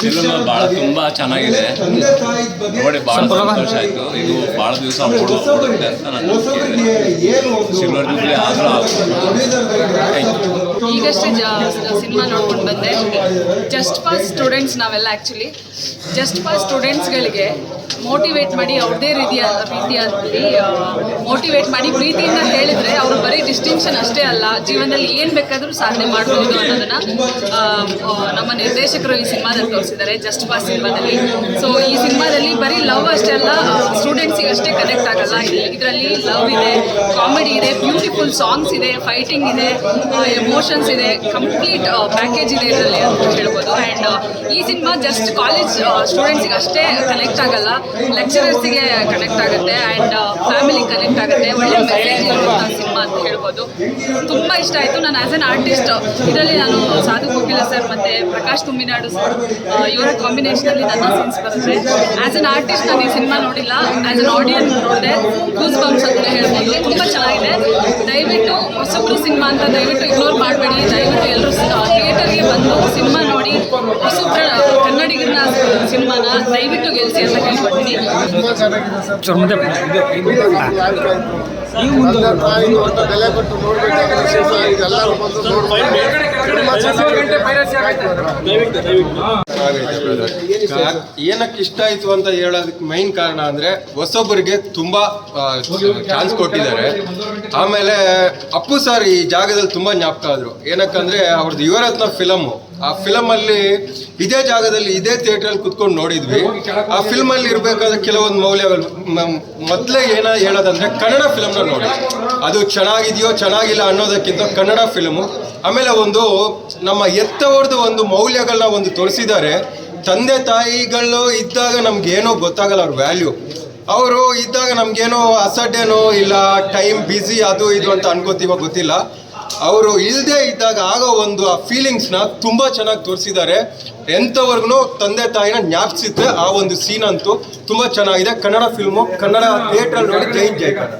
Film ಬಹಳ ತುಂಬಾ ಚೆನ್ನಾಗಿದೆ. ನೋಡಿ ಬಹಳ ಸಂತೋಷ ಆಯ್ತು. ಇದು ಬಹಳ ದಿವಸ ಓಡು ಓಡುತ್ತೆ ಅಂತ ನಾನು ಸಿಲ್ವರ್ ಜೂಬ್ಲಿ ಆದ್ರೂ ಈಗಷ್ಟೇ ಸಿನಿಮಾ ನೋಡ್ಕೊಂಡು ಬಂದೆ. ಜಸ್ಟ್ ಫಾರ್ ಸ್ಟೂಡೆಂಟ್ಸ್ ನಾವೆಲ್ಲ ಆಕ್ಚುಲಿ ಜಸ್ಟ್ ಪಾಸ್ ಸ್ಟೂಡೆಂಟ್ಸ್ಗಳಿಗೆ ಮೋಟಿವೇಟ್ ಮಾಡಿ ಅವ್ರದೇ ರೀತಿಯ ರೀತಿಯಲ್ಲಿ ಮೋಟಿವೇಟ್ ಮಾಡಿ ಪ್ರೀತಿಯಿಂದ ಹೇಳಿದ್ರೆ ಅವರು ಬರೀ ಡಿಸ್ಟಿಂಕ್ಷನ್ ಅಷ್ಟೇ ಅಲ್ಲ, ಜೀವನದಲ್ಲಿ ಏನು ಬೇಕಾದರೂ ಸಾಧನೆ ಮಾಡ್ಬೋದು ಅನ್ನೋದನ್ನ ನಮ್ಮ ನಿರ್ದೇಶಕರು ಈ ಸಿನಿಮಾದಲ್ಲಿ ತೋರಿಸಿದ್ದಾರೆ, ಜಸ್ಟ್ ಪಾಸ್ ಸಿನಿಮಾದಲ್ಲಿ. ಸೊ ಈ ಸಿನಿಮಾದಲ್ಲಿ ಬರೀ ಲವ್ ಅಷ್ಟೇ ಅಲ್ಲ ಸ್ಟೂಡೆಂಟ್ಸಿಗೆ ಅಷ್ಟೇ ಕನೆಕ್ಟ್ ಆಗಲ್ಲ. ಇದರಲ್ಲಿ ಲವ್ ಇದೆ, ಕಾಮಿಡಿ ಇದೆ ಬ್ಯೂಟಿಫುಲ್ ಸಾಂಗ್ಸ್ ಇದೆ ಫೈಟಿಂಗ್ ಇದೆ ಎಮೋಷನ್ಸ್ ಇದೆ ಕಂಪ್ಲೀಟ್ ಪ್ಯಾಕೇಜ್ ಇದೆ ಇದರಲ್ಲಿ ಅಂತ ಹೇಳ್ಬೋದು. ಆ್ಯಂಡ್ ಈ ಸಿನಿಮಾ ಜಸ್ಟ್ ಕಾಲೇಜ್ ಸ್ಟೂಡೆಂಟ್ಸಿಗೆ ಅಷ್ಟೇ ಕನೆಕ್ಟ್ ಆಗಲ್ಲ. ಲೆಕ್ಚರರ್ಸಿಗೆ ಕನೆಕ್ಟ್ ಆಗುತ್ತೆ ಆ್ಯಂಡ್ ಫ್ಯಾಮಿಲಿ ಕನೆಕ್ಟ್ ಆಗುತ್ತೆ. ಒಳ್ಳೆ ಮೆಸೇಜ್ ಇರುವಂಥ ಸಿನಿಮಾ ಅಂತ ಹೇಳ್ಬೋದು. ತುಂಬ ಇಷ್ಟ ಆಯಿತು. ನಾನು ಆ್ಯಸ್ ಅನ್ ಆರ್ಟಿಸ್ಟ್ ಇದರಲ್ಲಿ ನಾನು ಸಾಧು ಕೋಕಿಲ ಸರ್ ಮತ್ತು ಪ್ರಕಾಶ್ ತುಂಬಿನಾಡು ಸರ್ ಇವರ ಕಾಂಬಿನೇಷನಲ್ಲಿ ನನ್ನ ಸೆನ್ಸ್ ಬರುತ್ತೆ. ಆ್ಯಸ್ ಅನ್ ಆರ್ಟಿಸ್ಟ್ ನಾನು ಈ ಸಿನಿಮಾ ನೋಡಿಲ್ಲ. ಆ್ಯಸ್ ಅನ್ ಆಡಿಯನ್ಸ್ ನೋಡಿದೆ. ಗೂಸ್ ಬಂಪ್ಸ್ ಅಂತ ಹೇಳ್ಬೋದು. ತುಂಬ ಚೆನ್ನಾಗಿದೆ. ದಯವಿಟ್ಟು ಹೊಸಬ್ರು ಸಿನಿಮಾ ಅಂತ ದಯವಿಟ್ಟು ಇಗ್ನೋರ್ ಮಾಡಬೇಡಿ. ದಯವಿಟ್ಟು ಎಲ್ಲರೂ ಥಿಯೇಟರ್ಗೆ ಬಂದು ಸಿನಿಮಾ ಹೊಸಬ್ರ ಕನ್ನಡಿಗರನ್ನ ಸಿನಿಮಾನ ದಯವಿಟ್ಟು ಗೆಲ್ಸಿ ಅಂತ ಒಂದು ಬೆಲೆ ಕೊಟ್ಟು ನೋಡ್ಬೇಕಾದ್ರೆ ಸಿನಿಮಾ ಇದೆಲ್ಲರೂ ಬಂದು ನೋಡ್ಬೇಕು ತುಂಬಾ ಏನಕ್ಕೆ ಇಷ್ಟ ಆಯ್ತು ಅಂತ ಹೇಳೋದಕ್ಕೆ ಮೈನ್ ಕಾರಣ ಅಂದ್ರೆ ಹೊಸೊಬ್ಬರಿಗೆ ತುಂಬಾ ಚಾನ್ಸ್ ಕೊಟ್ಟಿದ್ದಾರೆ. ಆಮೇಲೆ ಅಪ್ಪು ಸರ್ ಈ ಜಾಗದಲ್ಲಿ ತುಂಬಾ ಜ್ಞಾಪಕ ಆದ್ರು. ಏನಕ್ಕಂದ್ರೆ ಅವ್ರದ್ದು ಯುವರತ್ನ ಫಿಲಮ್ ಆ ಫಿಲಮ್ ಅಲ್ಲಿ ಇದೇ ಜಾಗದಲ್ಲಿ ಇದೇ ಥಿಯೇಟರ್ ಅಲ್ಲಿ ಕುತ್ಕೊಂಡು ನೋಡಿದ್ವಿ. ಆ ಫಿಲ್ಮ್ ಅಲ್ಲಿ ಇರಬೇಕಾದ ಕೆಲವೊಂದು ಮೌಲ್ಯಗಳು ಮೊದಲೇ ಮೊದ್ಲೇ ಏನ ಹೇಳೋದಂದ್ರೆ ಕನ್ನಡ ಫಿಲಮ್ನ ನೋಡಿ. ಅದು ಚೆನ್ನಾಗಿದೆಯೋ ಚೆನ್ನಾಗಿಲ್ಲ ಅನ್ನೋದಕ್ಕಿಂತ ಕನ್ನಡ ಫಿಲಮು ಆಮೇಲೆ ಒಂದು ನಮ್ಮ ಎತ್ತವ್ರದ್ದು ಒಂದು ಮೌಲ್ಯಗಳನ್ನ ಒಂದು ತೋರಿಸಿದ್ದಾರೆ. ತಂದೆ ತಾಯಿಗಳು ಇದ್ದಾಗ ನಮ್ಗೇನೋ ಗೊತ್ತಾಗಲ್ಲ ಅವ್ರ ವ್ಯಾಲ್ಯೂ. ಅವರು ಇದ್ದಾಗ ನಮ್ಗೇನೋ ಅಸಡ್ಡೆನೋ ಇಲ್ಲ ಟೈಮ್ ಬ್ಯುಸಿ ಅದು ಇದು ಅಂತ ಅನ್ಕೋತೀವ ಗೊತ್ತಿಲ್ಲ. ಅವರು ಇಲ್ಲದೆ ಇದ್ದಾಗ ಆಗೋ ಒಂದು ಆ ಫೀಲಿಂಗ್ಸ್ನ ತುಂಬ ಚೆನ್ನಾಗಿ ತೋರಿಸಿದ್ದಾರೆ. ಎಂಥವ್ರಿಗೂ ತಂದೆ ತಾಯಿನ ಜ್ಞಾಪಿಸುತ್ತೆ ಆ ಒಂದು ಸೀನ್ ಅಂತೂ ತುಂಬ ಚೆನ್ನಾಗಿದೆ. ಕನ್ನಡ ಫಿಲ್ಮು ಕನ್ನಡ ಥಿಯೇಟ್ರಲ್ಲಿ ನೋಡಿ ಜೈ ಜೈಕಾರ